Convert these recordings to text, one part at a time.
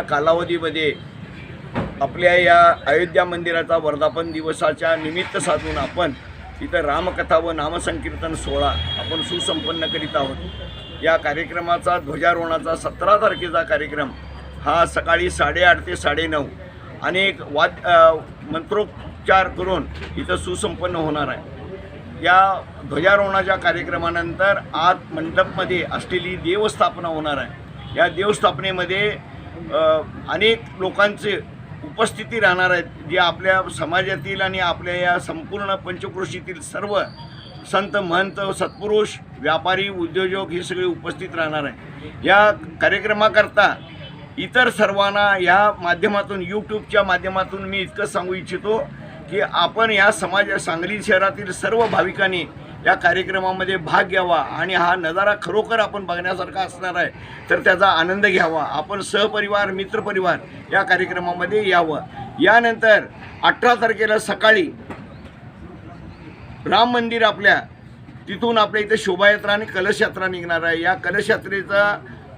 या कालावधीमध्ये आपल्या या अयोध्या मंदिराचा वर्धापन दिवसाच्या निमित्त साधून आपण इथं रामकथा व नामसंकीर्तन सोहळा आपण सुसंपन्न करीत आहोत. या कार्यक्रमाचा ध्वजारोहणाचा सतरा तारखेचा कार्यक्रम हा सकाळी साडेआठ ते साडेनऊ अनेक वाद मंत्रोपचार मंत्रोच्चार करून इथं सुसंपन्न होणार आहे. या ध्वजारोहणाच्या कार्यक्रमानंतर आज मंडपमध्ये असलेली देवस्थापना होणार आहे. या देवस्थापनेमध्ये अनेक लोकांचे उपस्थिती राहणार आहेत जे आपल्या समाजातील आणि आपल्या या संपूर्ण पंचक्रोशीतील सर्व संत महंत सत्पुरुष व्यापारी उद्योजक हे सगळे उपस्थित राहणार आहे या कार्यक्रमाकरता इतर सर्वांना या माध्यमातून यूट्यूबच्या माध्यमातून मी इतकं सांगू इच्छितो की आपण या समाज सांगली शहरातील सर्व भाविकांनी या कार्यक्रमामध्ये भाग घ्यावा आणि हा नजारा खरोखर आपण बघण्यासारखा असणार आहे तर त्याचा आनंद घ्यावा. आपण सहपरिवार मित्रपरिवार या कार्यक्रमामध्ये यावं. यानंतर अठरा तारखेला सकाळी राम मंदिर आपल्या तिथून आपल्या इथे शोभायात्रा आणि कलशयात्रा निघणार आहे. या कलशयात्रेचा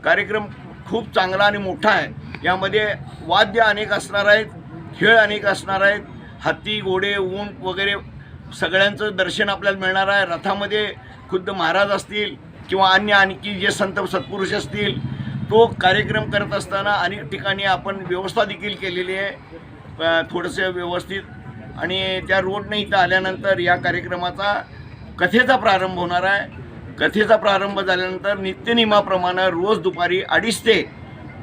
कार्यक्रम खूप चांगला आणि मोठा आहे. यामध्ये वाद्य अनेक असणार आहेत खेळ अनेक असणार आहेत. हत्ती घोडे ऊंट वगैरे सगळ्यांचं दर्शन आपल्याला मिळणार आहे. रथामध्ये खुद्द महाराज असतील किंवा अन्य आणखी जे संत सत्पुरुष असतील तो कार्यक्रम करत असताना अनेक ठिकाणी आपण व्यवस्था देखील केलेली आहे. थोडंसं व्यवस्थित. आणि त्या रोडने इथं आल्यानंतर या कार्यक्रमाचा कथेचा प्रारंभ होणार आहे. कथेचा प्रारंभ झाल्यानंतर नित्यनियमाप्रमाणे रोज दुपारी अडीच ते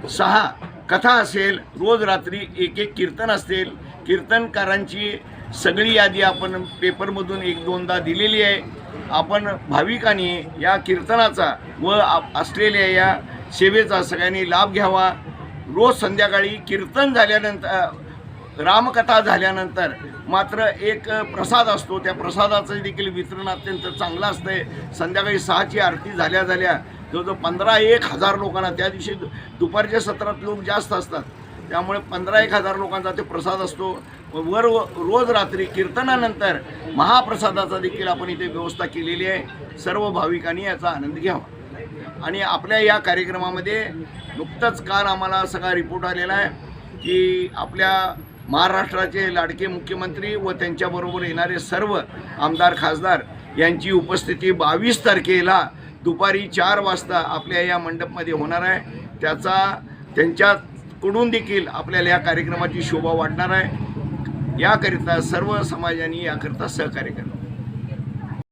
सहा कथा असेल रोज रात्री एक एक कीर्तन असेल. कीर्तनकारांची सगळी यादी आपण पेपरमधून एक दोनदा दिलेली आहे. आपण भाविकांनी या कीर्तनाचा व असलेल्या या सेवेचा सगळ्यांनी लाभ घ्यावा. रोज संध्याकाळी कीर्तन झाल्यानंतर रामकथा झाल्यानंतर मात्र एक प्रसाद असतो. त्या प्रसादाचं देखील वितरण अत्यंत चांगलं असतंय. संध्याकाळी सहाची आरती झाल्या झाल्या जवळजवळ पंधरा एक हजार लोकांना त्या दिवशी दु- दुपारच्या सत्रात लोक जास्त असतात. त्यामुळे पंधरा एक हजार लोकांचा ते प्रसाद असतो. वर रोज रात्री कीर्तनानंतर महाप्रसादाचा देखील आपण इथे व्यवस्था केलेली आहे. सर्व भाविकांनी याचा आनंद घ्यावा. आणि आपल्या या कार्यक्रमामध्ये नुकतंच काल आम्हाला सगळा रिपोर्ट आलेला आहे की आपल्या महाराष्ट्राचे लाडके मुख्यमंत्री व त्यांच्याबरोबर येणारे सर्व आमदार खासदार यांची उपस्थिती बावीस तारखेला दुपारी चार वाजता आपल्या या मंडपमध्ये होणार आहे. त्याचा त्यांच्याकडून देखील आपल्याला या कार्यक्रमाची शोभा वाढणार आहे. याकरिता सर्व समाजाने याकरिता सहकार्य करावं